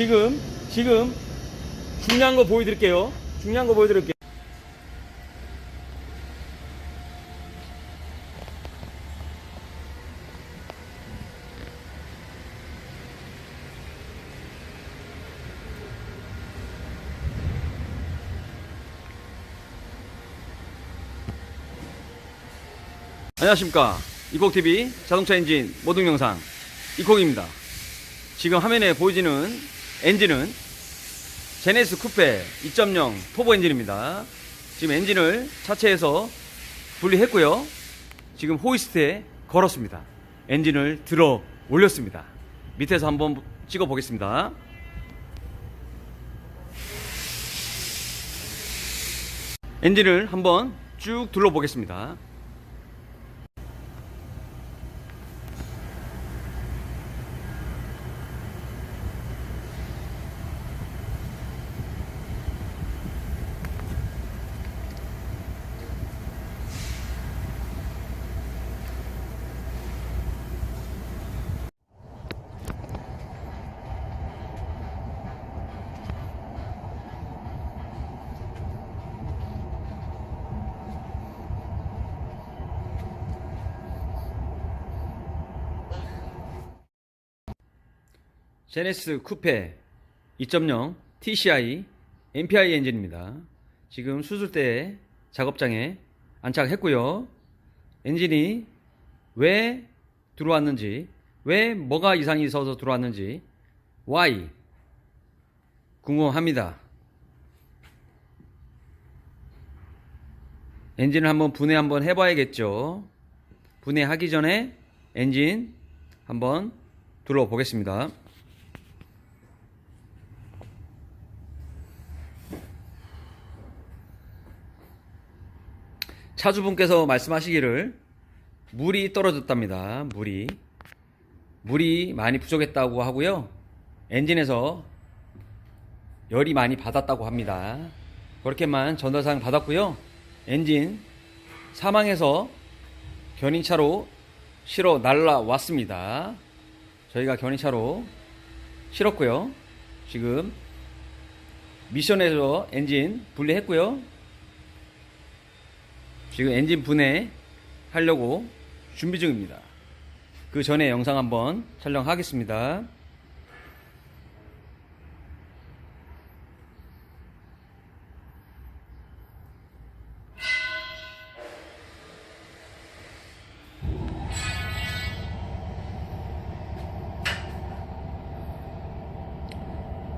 지금 지금 중요한 거 보여드릴게요. 중요한 거 보여드릴게요. 안녕하십니까 이콕TV 자동차 엔진 모든 영상 이콕입니다 지금 화면에 보여지는 엔진은 제네스 쿠페 2.0 토보 엔진입니다. 지금 엔진을 차체에서 분리했고요. 지금 호이스트에 걸었습니다. 엔진을 들어 올렸습니다. 밑에서 한번 찍어 보겠습니다. 엔진을 한번 쭉 둘러 보겠습니다 제네스 쿠페 2.0 TCI MPI 엔진입니다. 지금 수술대 작업장에 안착했고요. 엔진이 왜 들어왔는지, 왜 뭐가 이상이 있어서 들어왔는지, why 궁금합니다. 엔진을 한번 분해 한번 해봐야겠죠. 분해하기 전에 엔진 한번 둘러보겠습니다. 차주분께서 말씀하시기를 물이 떨어졌답니다. 물이 물이 많이 부족했다고 하고요. 엔진에서 열이 많이 받았다고 합니다. 그렇게만 전달사항 받았고요. 엔진 사망해서 견인차로 실어 날라왔습니다. 저희가 견인차로 실었고요. 지금 미션에서 엔진 분리했고요. 지금 엔진 분해 하려고 준비 중입니다. 그 전에 영상 한번 촬영하겠습니다.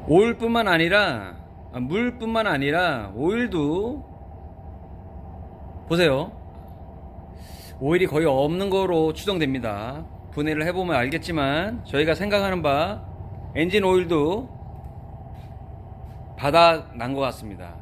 오일뿐만 아니라 아, 물뿐만 아니라 오일도 보세요. 오일이 거의 없는 거로 추정됩니다. 분해를 해보면 알겠지만 저희가 생각하는 바 엔진 오일도 바다 난것 같습니다.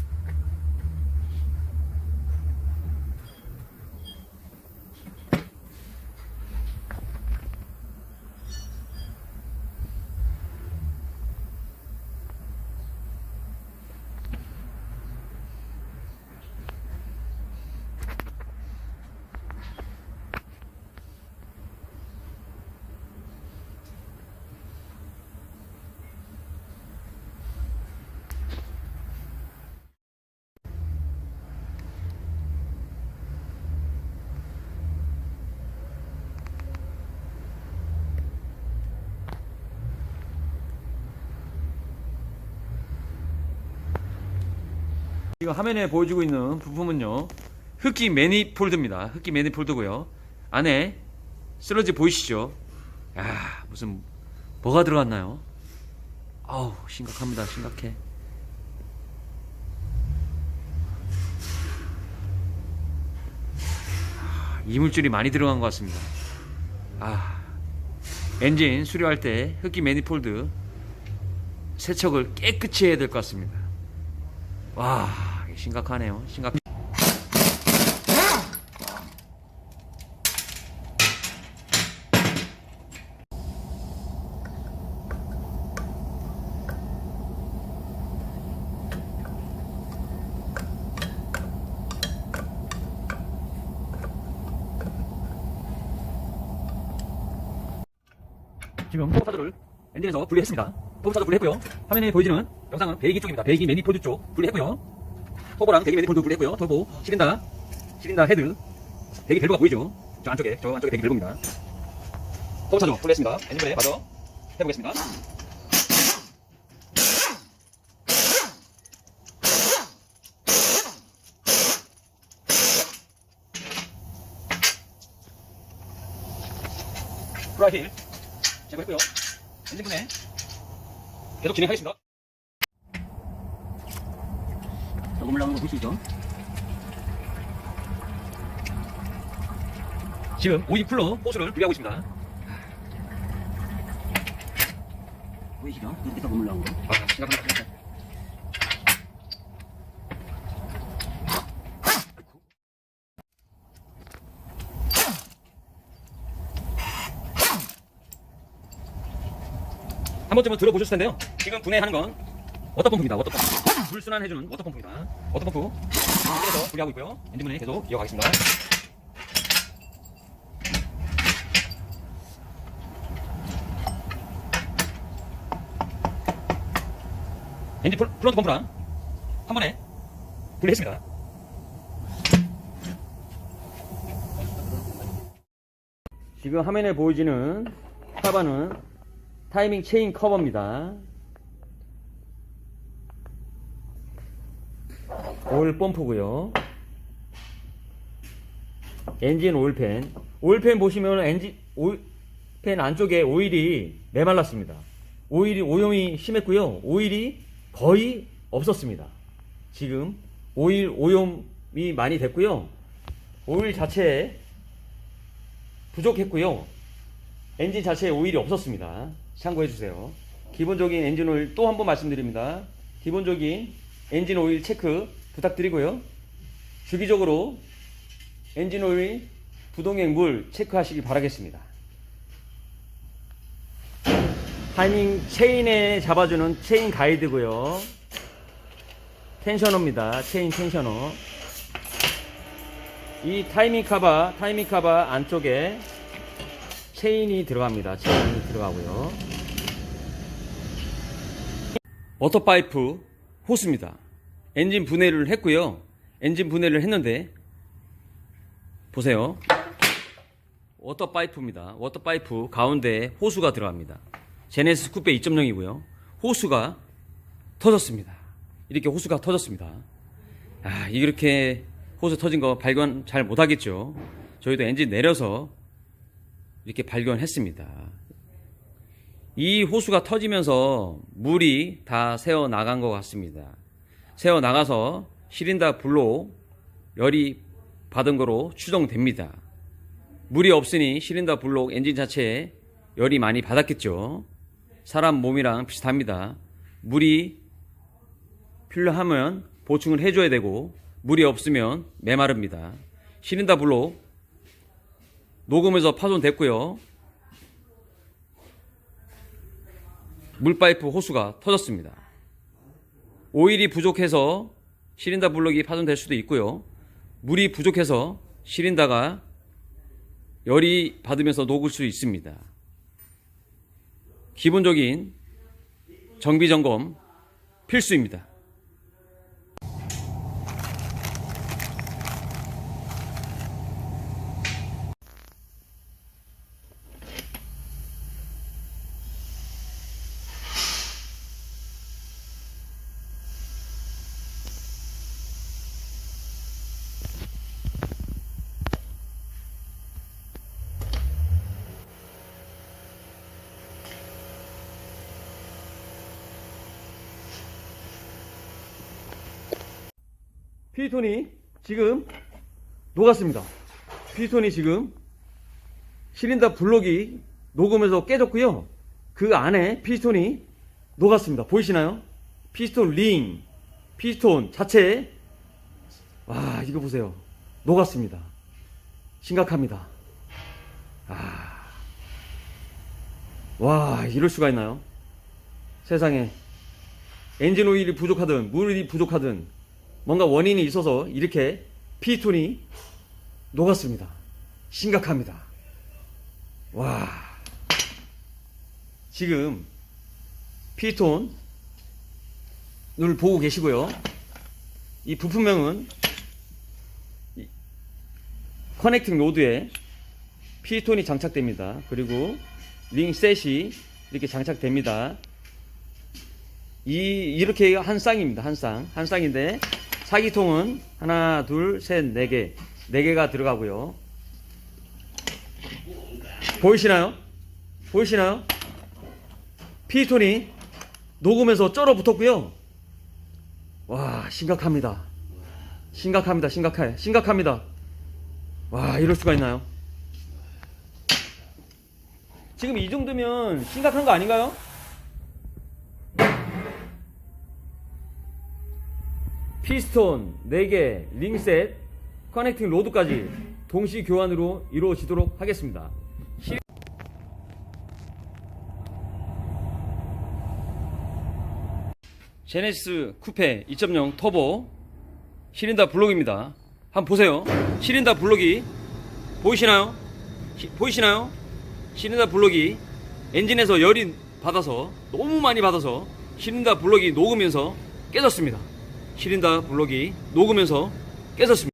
지금 화면에 보여주고 있는 부품은요 흡기 매니폴드입니다. 흡기 매니폴드고요. 안에 슬러지 보이시죠? 야 무슨 뭐가 들어갔나요? 아우 심각합니다. 심각해. 아, 이물질이 많이 들어간 것 같습니다. 아 엔진 수리할 때 흡기 매니폴드 세척을 깨끗이 해야 될 것 같습니다. 와, 예, 심각하네요. 심각. 지금 포차들을 엔진에서 분리했습니다. 포차도 분리했고요. 화면에 보이지는 영상은 배기 쪽입니다. 배기 매니포드 쪽 분리했고요. 터보랑 배기 매니폴드 분리했고요. 터보, 시린다, 시린다 헤드, 배기 밸브가 보이죠? 저 안쪽에, 저 안쪽에 배기 밸브입니다. 포차도 분리했습니다. 엔진 분해 마저 해보겠습니다. 프라이힐 제거했고요. 엔진 분해 계속 진행하겠습니다. 수 있죠? 지금 오이 풀로 호수를 분리하고 있습니다. 보이시죠? 이렇게 더 올라온 거. 아, 심각합니다. 한 번쯤은 들어보셨을 텐데요. 지금 분해하는 건 워터펌프입니다. 워터펌프. 물순환 해주는 워터 펌프입니다. 워터 펌프. 그래서 분리하고 있고요. 엔진 분해 계속 이어가겠습니다. 엔진 플- 플런트 펌프랑 한 번에 분리했습니다. 지금 화면에 보여지는 카바는 타이밍 체인 커버입니다. 오일 펌프고요. 엔진 오일팬. 오일팬 보시면 엔진 오일팬 안쪽에 오일이 메말랐습니다. 오일이 오염이 심했고요. 오일이 거의 없었습니다. 지금 오일 오염이 많이 됐고요. 오일 자체에 부족했고요. 엔진 자체에 오일이 없었습니다. 참고해 주세요. 기본적인 엔진 오일 또 한 번 말씀드립니다. 기본적인 엔진 오일 체크 부탁드리고요. 주기적으로 엔진 오일 부동액 물 체크하시기 바라겠습니다. 타이밍 체인에 잡아주는 체인 가이드고요. 텐셔너입니다. 체인 텐셔너. 이 타이밍 카바, 타이밍 카바 안쪽에 체인이 들어갑니다. 체인이 들어가고요. 워터파이프 호스입니다. 엔진 분해를 했고요. 엔진 분해를 했는데 보세요. 워터 파이프입니다. 워터 파이프 가운데 호수가 들어갑니다. 제네시스 쿠페 2.0이고요. 호수가 터졌습니다. 이렇게 호수가 터졌습니다. 아, 이렇게 호수 터진 거 발견 잘 못하겠죠. 저희도 엔진 내려서 이렇게 발견했습니다. 이 호수가 터지면서 물이 다 새어 나간 것 같습니다. 새어 나가서 시린다 불로 열이 받은 거로 추정됩니다. 물이 없으니 시린다 블록 엔진 자체에 열이 많이 받았겠죠. 사람 몸이랑 비슷합니다. 물이 필요하면 보충을 해줘야 되고 물이 없으면 메마릅니다. 시린다 블록 녹음에서 파손됐고요. 물파이프 호수가 터졌습니다. 오일이 부족해서 시린다 블록이 파손될 수도 있고요. 물이 부족해서 시린다가 열이 받으면서 녹을 수 있습니다. 기본적인 정비 점검 필수입니다. 피톤이 지금 녹았습니다. 피톤이 지금 시린다 블록이 녹으면서 깨졌고요. 그 안에 피스톤이 녹았습니다. 보이시나요? 피스톤 링, 피스톤 자체 와 이거 보세요. 녹았습니다. 심각합니다. 아, 와 이럴 수가 있나요? 세상에 엔진 오일이 부족하든 물이 부족하든 뭔가 원인이 있어서 이렇게 피톤이 녹았습니다. 심각합니다. 와. 지금 피톤을 보고 계시고요. 이 부품명은 이 커넥팅 로드에 피톤이 장착됩니다. 그리고 링셋이 이렇게 장착됩니다. 이 이렇게 한 쌍입니다. 한 쌍. 한 쌍인데 사기통은 하나, 둘, 셋, 네 개. 네 개가 들어가고요. 보이시나요? 보이시나요? 피톤이 녹으면서 쩔어 붙었고요. 와, 심각합니다. 심각합니다. 심각해. 심각합니다. 와, 이럴 수가 있나요? 지금 이 정도면 심각한 거 아닌가요? 피스톤 4개, 링셋, 커넥팅 로드까지 동시 교환으로 이루어지도록 하겠습니다. 시- 제네시스 쿠페 2.0 터보 시린다 블록입니다. 한번 보세요. 시린다 블록이 보이시나요? 시- 보이시나요? 시린다 블록이 엔진에서 열이 받아서 너무 많이 받아서 시린다 블록이 녹으면서 깨졌습니다. 시린다 블록이 녹으면서 깨졌습니다.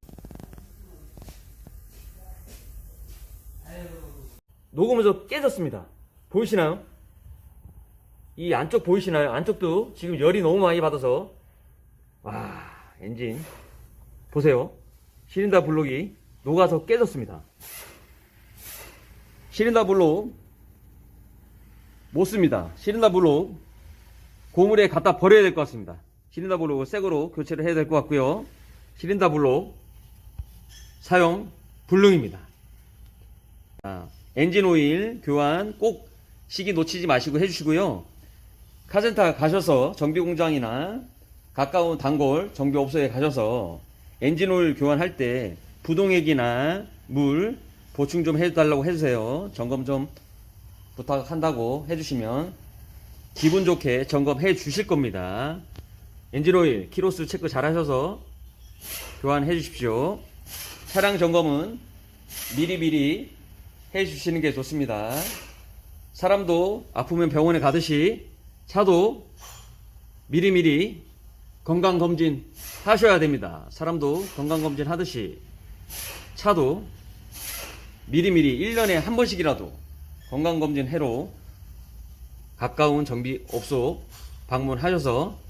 녹으면서 깨졌습니다. 보이시나요? 이 안쪽 보이시나요? 안쪽도 지금 열이 너무 많이 받아서 와 엔진 보세요. 시린다 블록이 녹아서 깨졌습니다. 시린다 블록 못 씁니다. 시린다 블록 고물에 갖다 버려야 될 것 같습니다. 시린다 블록을 새 거로 교체를 해야 될 것 같고요. 시린다 블록 사용 불능입니다. 아, 엔진 오일 교환 꼭 시기 놓치지 마시고 해주시고요. 카센터 가셔서 정비 공장이나 가까운 단골 정비업소에 가셔서 엔진 오일 교환할 때 부동액이나 물 보충 좀 해달라고 해주세요. 점검 좀 부탁한다고 해주시면 기분 좋게 점검해 주실 겁니다. 엔진 오일 키로수 체크 잘 하셔서 교환해 주십시오. 차량 점검은 미리미리 해 주시는 게 좋습니다. 사람도 아프면 병원에 가듯이 차도 미리미리 건강검진 하셔야 됩니다. 사람도 건강검진 하듯이 차도 미리미리 1년에 한 번씩이라도 건강검진 해로 가까운 정비업소 방문하셔서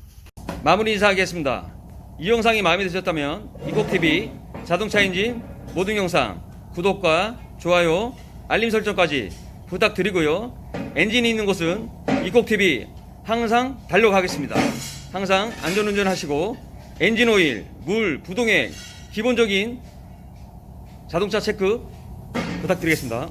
마무리 인사하겠습니다. 이 영상이 마음에 드셨다면 이곡TV 자동차 엔진 모든 영상 구독과 좋아요 알림 설정까지 부탁드리고요. 엔진이 있는 곳은 이곡TV 항상 달려가겠습니다. 항상 안전운전 하시고 엔진 오일, 물, 부동액 기본적인 자동차 체크 부탁드리겠습니다.